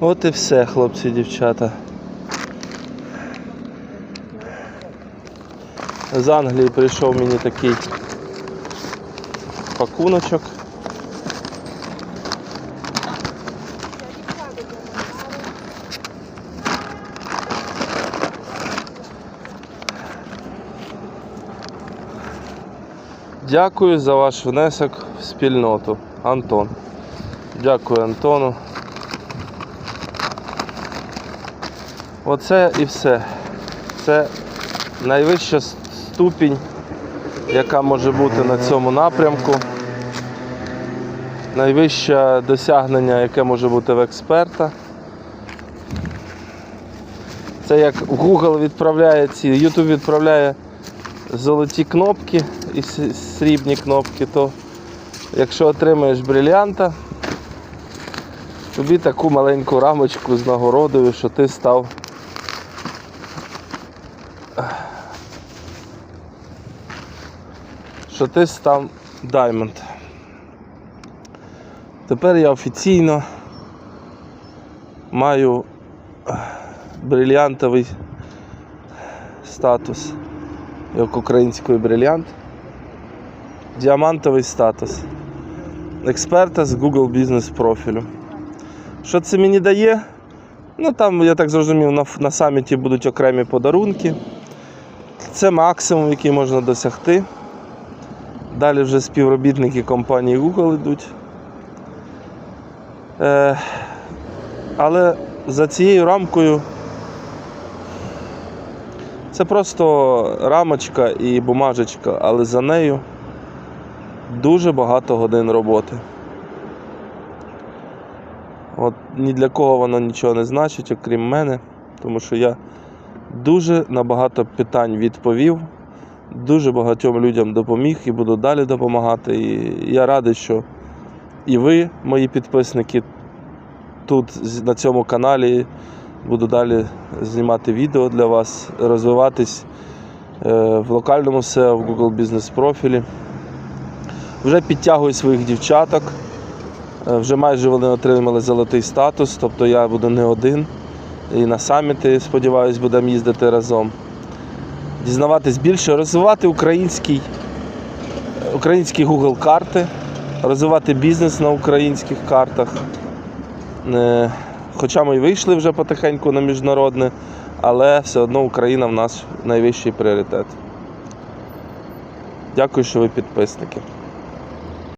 От і все, хлопці дівчата. З Англії прийшов мені такий пакуночок. Дякую за ваш внесок в спільноту. Антон. Дякую Антону. Оце і все. Це найвища ступінь, яка може бути на цьому напрямку. Найвище досягнення, яке може бути в експерта. Це як Google відправляє ці, YouTube відправляє золоті кнопки і срібні кнопки, то якщо отримаєш брилянта, тобі таку маленьку рамочку з нагородою, що ти став що ти став Diamond. Тепер я офіційно маю ех, брильянтовий статус, як український брильянт. Діамантовий статус. Експерта з Google бізнес профілю. Що це мені дає? Ну там, я так зрозумів, на, на саміті будуть окремі подарунки. Це максимум, який можна досягти. Далі вже співробітники компанії Google йдуть. Е, але за цією рамкою це просто рамочка і бумажечка, але за нею дуже багато годин роботи. От ні для кого воно нічого не значить, окрім мене, тому що я дуже на багато питань відповів, дуже багатьом людям допоміг і буду далі допомагати. І я радий, що і ви, мої підписники, тут на цьому каналі буду далі знімати відео для вас, розвиватись е, в локальному SEO, в Google бізнес профілі. Вже підтягую своїх дівчаток. Е, Вже майже вони отримали золотий статус, тобто я буду не один. І на саміти, сподіваюсь, будемо їздити разом. Дізнаватись більше, розвивати український, українські Google карти, розвивати бізнес на українських картах. Е, Хоча ми й вийшли вже потихеньку на міжнародне, але все одно Україна в нас найвищий пріоритет. Дякую, що ви підписники.